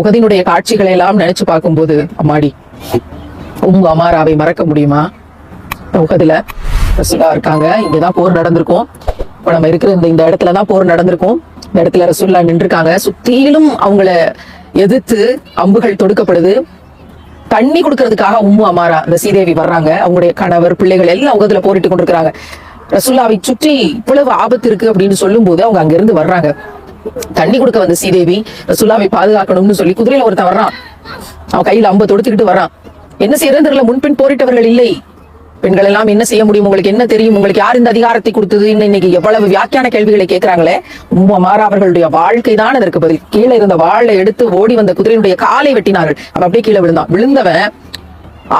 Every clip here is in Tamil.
உகதினுடைய காட்சிகளை எல்லாம் நினைச்சு பார்க்கும்போது அம்மாடி உங்க அமாராவை மறக்க முடியுமா? உகதுல ரசுல்லா இருக்காங்க. இங்கதான் போர் நடந்திருக்கும். இப்ப நம்ம இருக்கிற இந்த இந்த இடத்துல தான் போர் நடந்திருக்கும். இந்த இடத்துல ரசுல்லா நின்றுருக்காங்க. சுத்தியிலும் அவங்கள எதிர்த்து அம்புகள் தொடுக்கப்படுது. தண்ணி கொடுக்கறதுக்காக உம்மு அமாரா அந்த சீதேவி வர்றாங்க. அவங்களுடைய கணவர் பிள்ளைகள் எல்லாம் உகதுல போரிட்டு கொண்டிருக்கிறாங்க. ரசுல்லாவை சுற்றி இவ்வளவு ஆபத்து இருக்கு அப்படின்னு சொல்லும் போது அவங்க அங்க இருந்து வர்றாங்க. தண்ணி கொடுக்க வந்த சீதேவி ரசுல்லாவை பாதுகாக்கணும்னு சொல்லி குதிரையில ஒருத்தன் வர்றான் அவன் கையில அம்ப தொடுத்துக்கிட்டு வரான். என்ன செய்யறது தெரியல முன்பின் போரிட்டவர்கள் இல்லை. பெண்கள் எல்லாம் என்ன செய்ய முடியும்? உங்களுக்கு என்ன தெரியும்? உங்களுக்கு யார் இந்த அதிகாரத்தை கொடுத்தது? இன்னைக்கு எவ்வளவு வியாக்கியான கேள்விகளை கேட்கிறாங்களே? உம்மா மாறா அவர்களுடைய வாழ்க்கை தான் அதற்கு பதில். கீழே இருந்த வாழை எடுத்து ஓடி வந்த குதிரையினுடைய காலை வெட்டினார்கள். அவன் அப்படியே கீழே விழுந்தான். விழுந்தவன்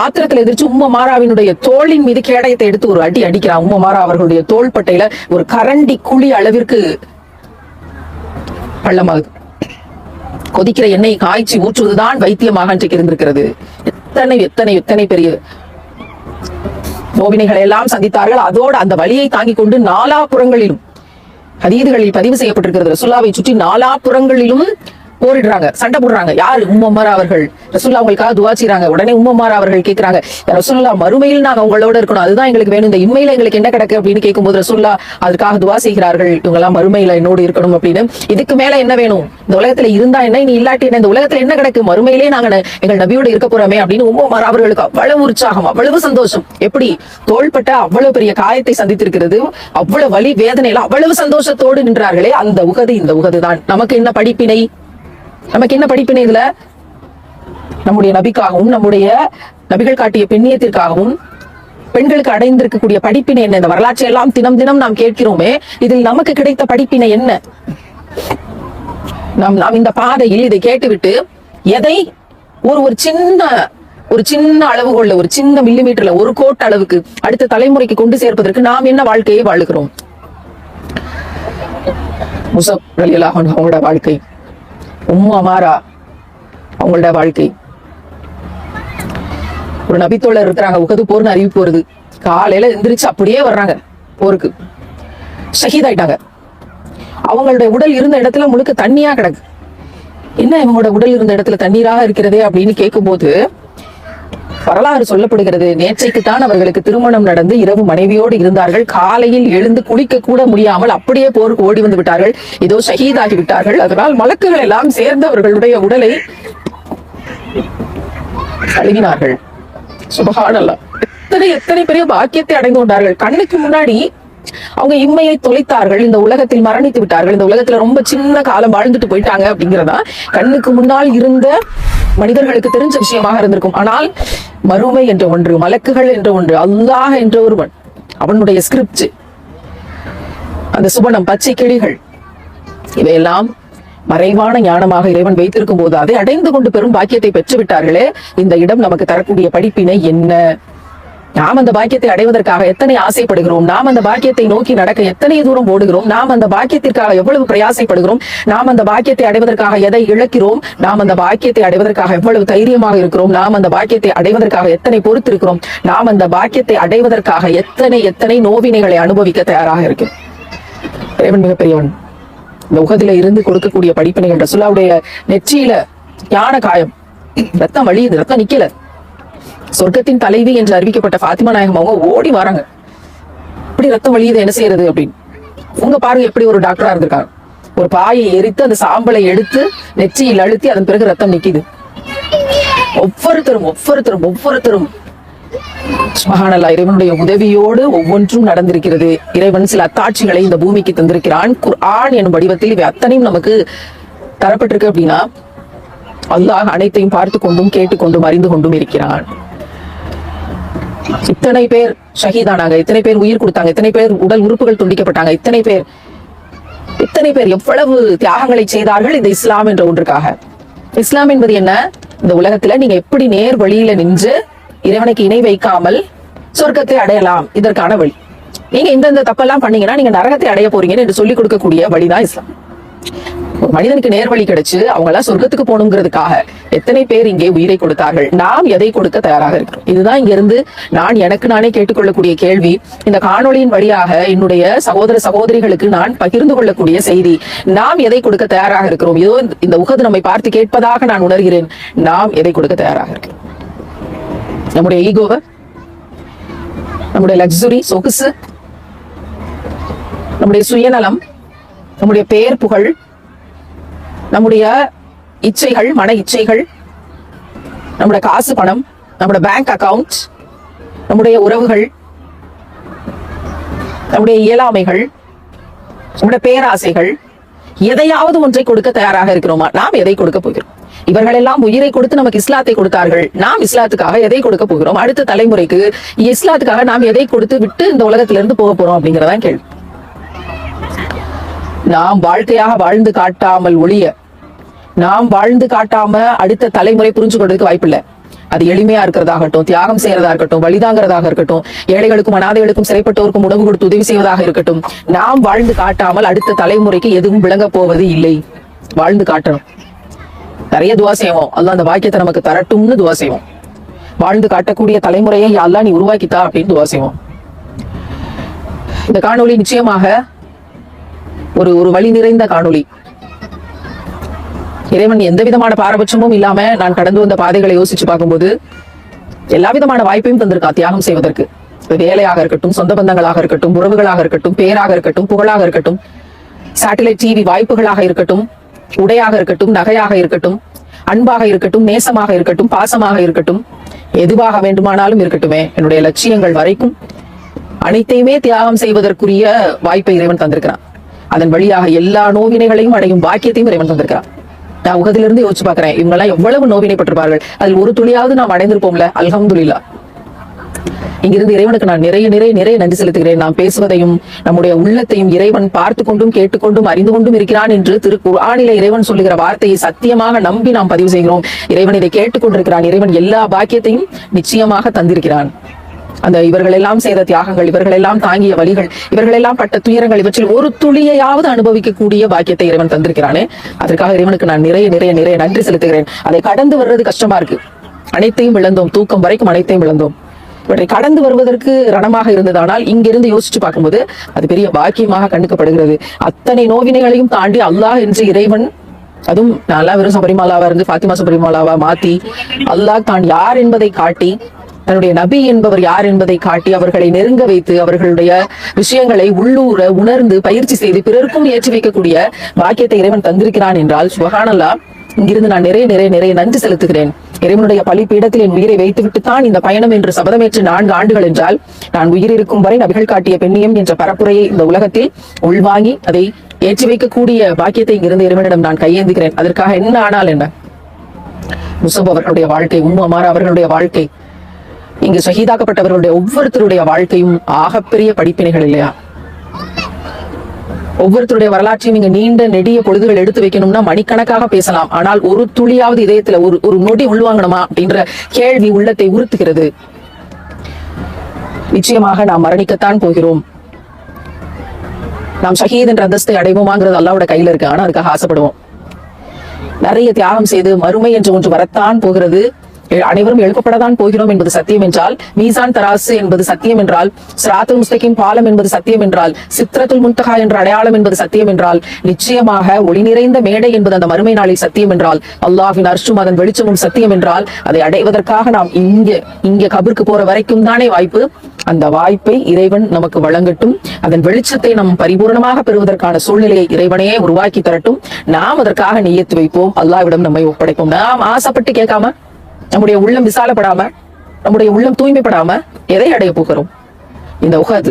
ஆத்திரத்துல எதிர்த்து உம்ம மாறாவினுடைய தோளின் மீது கேடயத்தை எடுத்து ஒரு அடி அடிக்கிறான். உம்ம மாறா அவர்களுடைய தோள் பட்டையில ஒரு கரண்டி குழி அளவிற்கு பள்ளமாகுது கொதிக்கிற எண்ணெய் காய்ச்சி ஊற்றுவதுதான் வைத்தியமாக இன்றைக்கு இருந்திருக்கிறது. எத்தனை எத்தனை எத்தனை பெரிய நோவினைகளை எல்லாம் சந்தித்தார்கள். அதோடு அந்த வலியை தாங்கிக் கொண்டு நாலா புறங்களிலும் ஹதீதுகளில் பதிவு செய்யப்பட்டிருக்கிறது. ரசுல்லாவை சுற்றி நாலாபுறங்களிலும் போரிடுறாங்க சண்டை போடுறாங்க. யாரு? உம்மம்மார் அவர்கள். ரசுல்லா அவங்களுக்காக துவா செய்றாங்க. உடனே உம்மம்மார் அவர்கள் கேட்கிறாங்க ரசுல்லா மறுமையில் நாங்க உங்களோட இருக்கணும். அதுதான் எங்களுக்கு வேணும். இந்த இம்மையில எங்களுக்கு என்ன கிடக்கு? அப்படின்னு கேட்கும்போது ரசுல்லா அதற்காக துவா செய்கிறார்கள். இவங்க எல்லாம் மறுமையில என்னோடு இருக்கணும் அப்படின்னு. இதுக்கு மேல என்ன வேணும்? இந்த உலகத்துல இருந்தா என்ன? நீ இல்லாட்டி என்ன? இந்த உலகத்துல என்ன கிடக்கு? மறுமையிலே நாங்க எங்கள் நபியோட இருக்க போறோமே அப்படின்னு உம்மம்மார் அவர்களுக்கு அவ்வளவு உற்சாகம் அவ்வளவு சந்தோஷம். எப்படி? தோள்பட்ட அவ்வளவு பெரிய காயத்தை சந்தித்திருக்கிறது. அவ்வளவு வலி வேதனையில அவ்வளவு சந்தோஷத்தோடு நின்றார்களே. அந்த உகது இந்த உகதுதான். நமக்கு என்ன படிப்பினை? நமக்கு என்ன படிப்பினை இதுல? நம்முடைய நபிக்காகவும் நம்முடைய நபிகள் காட்டிய பெண்ணியத்திற்காகவும் பெண்களுக்கு அடைந்திருக்கக்கூடிய படிப்பினை என்ன? இந்த வரலாற்றை எல்லாம் தினம் தினம் நாம் கேட்கிறோமே இதில் நமக்கு கிடைத்த படிப்பினை என்ன? நாம் நாம் இந்த பாதையில் இதை கேட்டுவிட்டு எதை ஒரு ஒரு சின்ன ஒரு சின்ன அளவுகோல்ல ஒரு சின்ன மில்லிமீட்டர்ல ஒரு கோட் அளவுக்கு அடுத்த தலைமுறைக்கு கொண்டு சேர்ப்பதற்கு நாம் என்ன வாழ்க்கையை வாழுகிறோம்? முசப் அவங்களோட வாழ்க்கை. உம்மா அமாரா அவங்களோட வாழ்க்கை. ஒரு நபித்தோழர் இருக்கிறாங்க உகது போர்னு அறிவிப்பு வருது. காலையில எந்திரிச்சு அப்படியே வர்றாங்க போருக்கு. ஷஹீத் ஆயிட்டாங்க. அவங்களுடைய உடல் இருந்த இடத்துல முழுக்க தண்ணியா கிடக்கு. என்ன இவங்களோட உடல் இருந்த இடத்துல தண்ணீராக இருக்கிறதே அப்படின்னு கேட்கும்போது வரலாறு சொல்லப்படுகிறது. நேற்றைக்குத்தான் அவர்களுக்கு திருமணம் நடந்து இரவு மனைவியோடு இருந்தார்கள். காலையில் எழுந்து குளிக்க கூட முடியாமல் அப்படியே போருக்கு ஓடி வந்து விட்டார்கள். இதோ ஷஹீதாகி விட்டார்கள். அதனால் மலக்குகள் எல்லாம் சேர்ந்தவர்களுடைய உடலை கழுவினார்கள். சுபகானல்லாம் எத்தனை எத்தனை பெரிய பாக்கியத்தை அடைந்து கொண்டார்கள். கண்ணுக்கு முன்னாடி அவங்க இம்மையை தொலைத்தார்கள் இந்த உலகத்தில் மரணித்து விட்டார்கள் இந்த உலகத்துல ரொம்ப சின்ன காலம் வாழ்ந்துட்டு போயிட்டாங்க அப்படிங்கிறதா கண்ணுக்கு முன்னால் இருந்த மனிதர்களுக்கு தெரிஞ்ச விஷயமாக இருந்திருக்கும். ஆனால் மறுமை என்ற ஒன்று மலக்குகள் என்ற ஒன்று அல்லாஹ் என்ற ஒருவன் அவனுடைய ஸ்கிரிப்ட் அந்த சுபனம் பச்சை கிளிகள் இவையெல்லாம் மறைவான ஞானமாக இறைவன் வைத்திருக்கும் போது அதை அடைந்து கொண்டு பெரும் பாக்கியத்தை பெற்று விட்டார்களே இந்த இடம் நமக்கு தரக்கூடிய படிப்பினை என்ன? நாம் அந்த பாக்கியத்தை அடைவதற்காக எத்தனை ஆசைப்படுகிறோம்? நாம் அந்த பாக்கியத்தை நோக்கி நடக்க எத்தனை தூரம் ஓடுகிறோம்? நாம் அந்த பாக்கியத்திற்காக எவ்வளவு பிரயாசைப்படுகிறோம்? நாம் அந்த பாக்கியத்தை அடைவதற்காக எதை இழக்கிறோம்? நாம் அந்த பாக்கியத்தை அடைவதற்காக எவ்வளவு தைரியமாக இருக்கிறோம்? நாம் அந்த பாக்கியத்தை அடைவதற்காக எத்தனை பொறுத்திருக்கிறோம்? நாம் அந்த பாக்கியத்தை அடைவதற்காக எத்தனை எத்தனை நோவினைகளை அனுபவிக்க தயாராக இருக்கிறோம்? இறைவன் மிகப்பெரியவன் இந்த உகதில இருந்து கொடுக்கக்கூடிய படிப்பினைகள் ரசுல்லாவுடைய நெற்றியில ஞான காயம். ரத்தம் வழியுது ரத்தம் நிக்கல. சொர்க்கத்தின் தலைவி என்று அறிவிக்கப்பட்ட ஃபாத்திமா நாயகம் அவங்க ஓடி வராங்க. இப்படி ரத்தம் வழியுது என்ன செய்யறது அப்படின்னு. உங்க பாருங்க எப்படி ஒரு டாக்டரா இருந்திருக்காங்க? ஒரு பாயை எரித்து அந்த சாம்பலை எடுத்து நெற்றியில் அழுத்தி அதன் பிறகு ரத்தம் நிக்குது. ஒவ்வொருத்தரும் ஒவ்வொருத்தரும் ஒவ்வொருத்தரும். மகானல்லா இறைவனுடைய உதவியோடு ஒவ்வொன்றும் நடந்திருக்கிறது. இறைவன் சில அத்தாட்சிகளை இந்த பூமிக்கு தந்திருக்கிறான். குர்ஆன் எனும் வடிவத்தில் இவை அத்தனையும் நமக்கு தரப்பட்டிருக்கு அப்படின்னா அல்லாஹ் அனைத்தையும் பார்த்து கொண்டும் கேட்டுக்கொண்டும் அறிந்து கொண்டும் இருக்கிறான். இத்தனை பேர் ஷஹீதானாங்க இத்தனை பேர் உயிர் கொடுத்தாங்க இத்தனை பேர் உடல் உறுப்புகள் துண்டிக்கப்பட்டாங்க இத்தனை பேர் இத்தனை பேர் எவ்வளவு தியாகங்களை செய்தார்கள் இந்த இஸ்லாம் என்ற ஒன்றுக்காக. இஸ்லாம் என்பது என்ன? இந்த உலகத்துல நீங்க எப்படி நேர் வழியில நின்று இறைவனுக்கு இணை வைக்காமல் சொர்க்கத்தை அடையலாம்? இதற்கான வழி. நீங்க இந்த தப்பெல்லாம் பண்ணீங்கன்னா நீங்க நரகத்தை அடைய போறீங்கன்னு என்று சொல்லிக் கொடுக்கக்கூடிய வழிதான் இஸ்லாம். மனிதனுக்கு நேர்வழி கிடைச்சு அவங்க எல்லாம் சொர்க்கத்துக்கு போகணுங்கிறதுக்காக எத்தனை பேர் இங்கே உயிரை கொடுத்தார்கள்? நாம் எதை கொடுக்க தயாராக இருக்கிறோம்? இதுதான் இங்க இருந்து நான் எனக்கு நானே கேட்டுக்கொள்ளக்கூடிய கேள்வி. இந்த காணொளியின் வழியாக என்னுடைய சகோதர சகோதரிகளுக்கு நான் பகிர்ந்து கொள்ளக்கூடிய செய்தி நாம் எதை கொடுக்க தயாராக இருக்கிறோம்? ஏதோ இந்த- இந்த உகது நம்மை பார்த்து கேட்பதாக நான் உணர்கிறேன். நாம் எதை கொடுக்க தயாராக இருக்கிறோம்? நம்முடைய ஈகோவை? நம்முடைய லக்ஸுரி சொகுசு? நம்முடைய சுயநலம்? நம்முடைய பெயர் புகழ்? நம்முடைய இச்சைகள் மன இச்சைகள் நம்முடைய காசு பணம் நம்முடைய பேங்க் அக்கவுண்ட் நம்முடைய உறவுகள் நம்முடைய இயலாமைகள் நம்முடைய பேராசைகள் எதையாவது ஒன்றை கொடுக்க தயாராக இருக்கிறோமா? நாம் எதை கொடுக்க போகிறோம்? இவர்கள் எல்லாம் உயிரை கொடுத்து நமக்கு இஸ்லாத்தை கொடுத்தார்கள். நாம் இஸ்லாத்துக்காக எதை கொடுக்க போகிறோம்? அடுத்த தலைமுறைக்கு இஸ்லாத்துக்காக நாம் எதை கொடுத்து விட்டு இந்த உலகத்திலிருந்து போக போறோம் அப்படிங்கறதான் கேள்வி. நாம் வாழ்க்கையாக வாழ்ந்து காட்டாமல் ஒழிய நாம் வாழ்ந்து காட்டாம அடுத்த தலைமுறை புரிஞ்சு கொள்றதுக்கு வாய்ப்பில்லை. அது எளிமையா இருக்கிறதாகட்டும் தியாகம் செய்யறதா இருக்கட்டும் வழிதாங்கிறதாக இருக்கட்டும் ஏழைகளுக்கும் அனாதைகளுக்கும் சிறைப்பட்டோருக்கும் உணவு கொடுத்து உதவி செய்வதாக இருக்கட்டும் நாம் வாழ்ந்து காட்டாமல் அடுத்த தலைமுறைக்கு எதுவும் விளங்க போவது இல்லை. வாழ்ந்து காட்டணும். நிறைய துவா செய்வோம். அல்லாஹ் அந்த வாக்கியத்தை நமக்கு தரட்டும்னு துவா செய்வோம். வாழ்ந்து காட்டக்கூடிய தலைமுறையை அல்லாஹ் நீ உருவாக்கித்தா அப்படின்னு துவா செய்வோம். இந்த காணொளி நிச்சயமாக ஒரு ஒரு வழி நிறைந்த காணொளி. இறைவன் எந்த விதமான பாரபட்சமும் இல்லாம நான் கடந்து வந்த பாதைகளை யோசிச்சு பார்க்கும்போது எல்லா விதமான வாய்ப்பையும் தந்திருக்கா தியாகம் செய்வதற்கு. வேலையாக இருக்கட்டும் சொந்த பந்தங்களாக இருக்கட்டும் உறவுகளாக இருக்கட்டும் பேராக இருக்கட்டும் புகழாக இருக்கட்டும் சேட்டலைட் டிவி வாய்ப்புகளாக இருக்கட்டும் உடையாக இருக்கட்டும் நகையாக இருக்கட்டும் அன்பாக இருக்கட்டும் நேசமாக இருக்கட்டும் பாசமாக இருக்கட்டும் எதுவாக வேண்டுமானாலும் இருக்கட்டுமே. என்னுடைய லட்சியங்கள் வரைக்கும் அனைத்தையுமே தியாகம் செய்வதற்குரிய வாய்ப்பை இறைவன் தந்திருக்கிறான். அதன் வழியாக எல்லா நோவினைகளையும் அடையும் பாக்கியத்தையும் இறைவன் தந்திருக்கிறான். நான் உகதிலிருந்து யோசிச்சு பாக்குறேன் இவங்க எல்லாம் எவ்வளவு நோவினைப்பட்டிருப்பார்கள் அதில் ஒரு துளியாவது நாம் அடைந்திருப்போம்ல? அல்ஹம்துல்லா இங்கிருந்து இறைவனுக்கு நான் நிறைய நிறைய நிறைய நன்றி செலுத்துகிறேன். நாம் பேசுவதையும் நம்முடைய உள்ளத்தையும் இறைவன் பார்த்து கொண்டும் கேட்டுக்கொண்டும் அறிந்து கொண்டும் இருக்கிறான் என்று திரு குரானில இறைவன் சொல்லுகிற வார்த்தையை சத்தியமாக நம்பி நாம் பதிவு செய்கிறோம். இறைவன் இதை கேட்டுக்கொண்டிருக்கிறான். இறைவன் எல்லா பாக்கியத்தையும் நிச்சயமாக தந்திருக்கிறான். அந்த இவர்கள் எல்லாம் செய்த தியாகங்கள் இவர்கள் எல்லாம் தாங்கிய வழிகள் இவர்கள் எல்லாம் பட்ட துயரங்கள் இவற்றில் ஒரு துளியையாவது அனுபவிக்கக்கூடிய பாக்கியத்தை இறைவன் தந்திருக்கிறானே. அதற்காக இறைவனுக்கு நான் நிறைய நிறைய நிறைய நன்றி செலுத்துகிறேன். அதை கடந்து வர்றது கஷ்டமா இருக்கு. அனைத்தையும் இழந்தோம். தூக்கம் வரைக்கும் அனைத்தையும் இழந்தோம். இவற்றை கடந்து வருவதற்கு ரணமாக இருந்ததானால் இங்கிருந்து யோசிச்சு பார்க்கும்போது அது பெரிய பாக்கியமாக கண்டுக்கப்படுகிறது. அத்தனை நோவினைகளையும் தாண்டி அல்லாஹ் என்று இறைவன் அதுவும் நல்லா வெறும் சபரிமாலாவா இருந்து பாத்திமா சபரிமாலாவா மாத்தி அல்லாஹ் தான் யார் என்பதை காட்டி தன்னுடைய நபி என்பவர் யார் என்பதை காட்டி அவர்களை நெருங்க வைத்து அவர்களுடைய விஷயங்களை உள்ளூர உணர்ந்து பயிற்சி செய்து பிறருக்கும் ஏற்றி வைக்கக்கூடிய பாக்கியத்தை இறைவன் தந்திருக்கிறான் என்றால் சுகானல்லா இங்கிருந்து நான் நிறைய நிறைய நிறைய நன்றி செலுத்துகிறேன். இறைவனுடைய பலிப்பீடத்தில் என் உயிரை வைத்துவிட்டு தான் இந்த பயணம் என்று சபதமேற்று நான்கு ஆண்டுகள் என்றால் நான் உயிர் இருக்கும் வரை நபிகள் காட்டிய பெண்ணியம் என்ற பரப்புரையை இந்த உலகத்தில் உள்வாங்கி அதை ஏற்றி வைக்கக்கூடிய பாக்கியத்தை இங்கிருந்து இறைவனிடம் நான் கையேந்துகிறேன். அதற்காக என்ன ஆனால் என்ன? முசப் அவர்களுடைய வாழ்க்கை உம்மு அவர்களுடைய வாழ்க்கை இங்கு ஷஹீதாக்கப்பட்டவர்களுடைய ஒவ்வொருத்தருடைய வாழ்க்கையும் ஆகப்பெரிய படிப்பினைகள் இல்லையா? ஒவ்வொருத்தருடைய வரலாற்றையும் இங்க நீண்ட நெடிய பொழுதுகள் எடுத்து வைக்கணும்னா மணிக்கணக்காக பேசலாம். ஆனால் ஒரு துளியாவது இதயத்துல ஒரு ஒரு நொடி உள்வாங்கணுமா அப்படின்ற கேள்வி உள்ளத்தை உறுத்துகிறது. நிச்சயமாக நாம் மரணிக்கத்தான் போகிறோம். நாம் ஷஹீத் என்ற அந்தஸ்தை அடைவோமாங்கிறது அல்லாவோட கையில இருக்கு. ஆனா அதுக்காக ஆசைப்படுவோம். நிறைய தியாகம் செய்து மறுமை என்று ஒன்று வரத்தான் போகிறது. அனைவரும் எழுப்பப்படத்தான் போகிறோம் என்பது சத்தியம் என்றால் மீசான் தராசு என்பது சத்தியம் என்றால் சிராத்துல் முஸ்தகிம் பாலம் என்பது சத்தியம் என்றால் சித்ரத்துல் முன்தகா என்ற அடையாளம் என்பது சத்தியம் என்றால் நிச்சயமாக ஒளி நிறைந்த மேடை என்பது அந்த மறுமை நாளில் சத்தியம் என்றால் அல்லாஹின் அர்ஷும் அதன் வெளிச்சமும் சத்தியம் என்றால் அதை அடைவதற்காக நாம் இங்கே இங்கே கபிற்கு போற வரைக்கும் தானே வாய்ப்பு. அந்த வாய்ப்பை இறைவன் நமக்கு வழங்கட்டும். அதன் வெளிச்சத்தை நாம் பரிபூர்ணமாக பெறுவதற்கான சூழ்நிலையை இறைவனையே உருவாக்கி தரட்டும். நாம் அதற்காக நியத்து வைப்போம். அல்லாவிடம் நம்மை ஒப்படைப்போம். நாம் ஆசைப்பட்டு கேட்காம நம்முடைய உள்ளம் விசாலப்படாம நம்முடைய உள்ளம் தூய்மைப்படாம எதை அடைய போகிறோம்? இந்த உகாது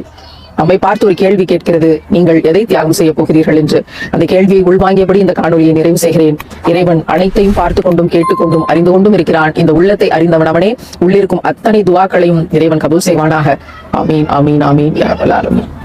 நம்மை பார்த்து ஒரு கேள்வி கேட்கிறது நீங்கள் எதை தியாகம் செய்ய போகிறீர்கள் என்று. அந்த கேள்வியை உள்வாங்கியபடி இந்த காணொலியை நிறைவு செய்கிறேன். இறைவன் அனைத்தையும் பார்த்து கொண்டும் கேட்டுக்கொண்டும் அறிந்து கொண்டும் இருக்கிறான். இந்த உள்ளத்தை அறிந்தவன் அவனே. உள்ளிருக்கும் அத்தனை துவாக்களையும் இறைவன் கபூல் செய்வானாக. ஆமீன் ஆமீன் ஆமீன் யா